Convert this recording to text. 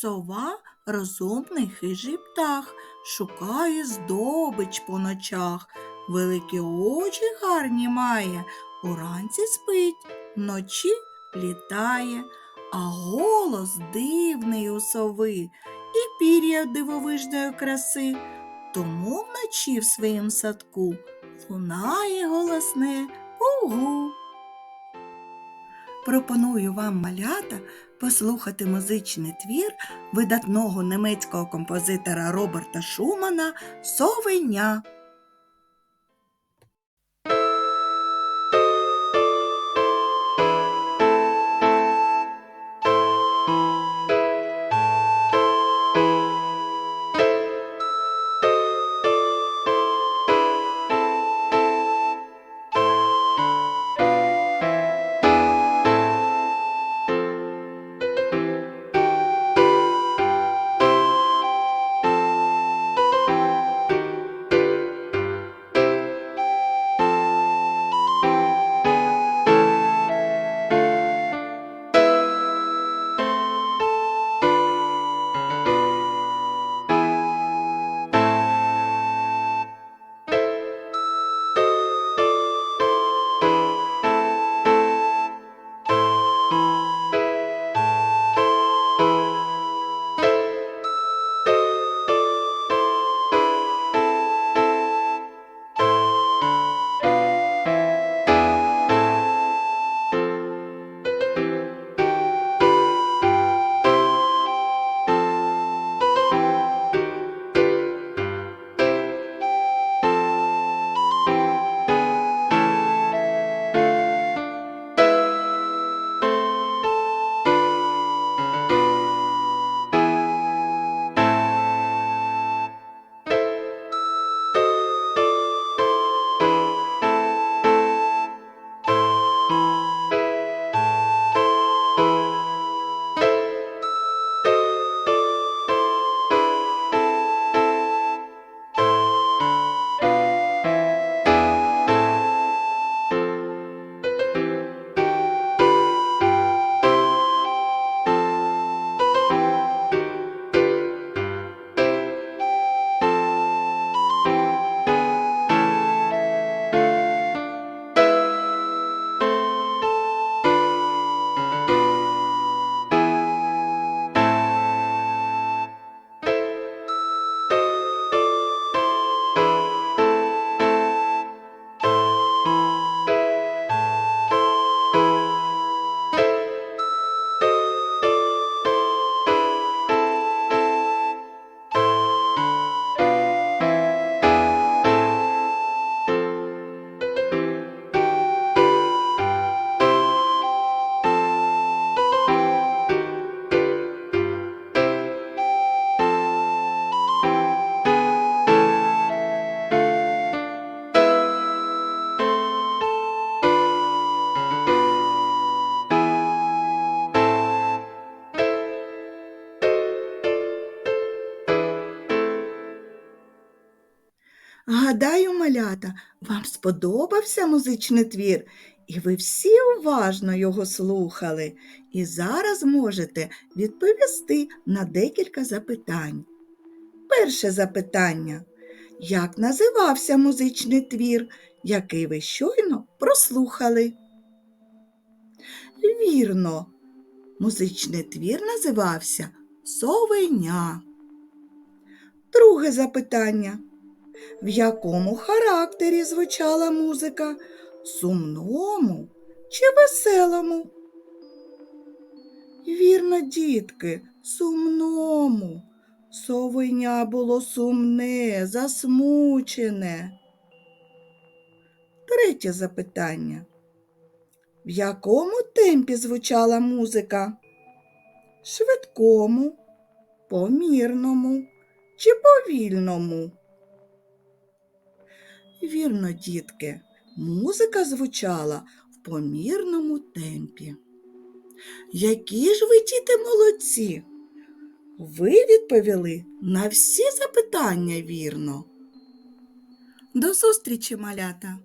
Сова розумний хижий птах, шукає здобич по ночах. Великі очі гарні має, уранці спить, вночі літає, а голос дивний у сови і пір'я дивовижної краси. Тому вночі в своїм садку лунає голосне угу. Пропоную вам, малята, послухати музичний твір видатного німецького композитора Роберта Шумана Совеня. Гадаю, малята, вам сподобався музичний твір, і ви всі уважно його слухали. І зараз можете відповісти на декілька запитань. Перше запитання. Як називався музичний твір, який ви щойно прослухали? Вірно, музичний твір називався Совеня. Друге запитання. В якому характері звучала музика? Сумному чи веселому? Вірно, дітки, сумному. Совеня було сумне, засмучене. Третє запитання. В якому темпі звучала музика? Швидкому, помірному чи повільному? Вірно, дітки, музика звучала в помірному темпі. Які ж ви, діти, молодці? Ви відповіли на всі запитання вірно. До зустрічі, малята!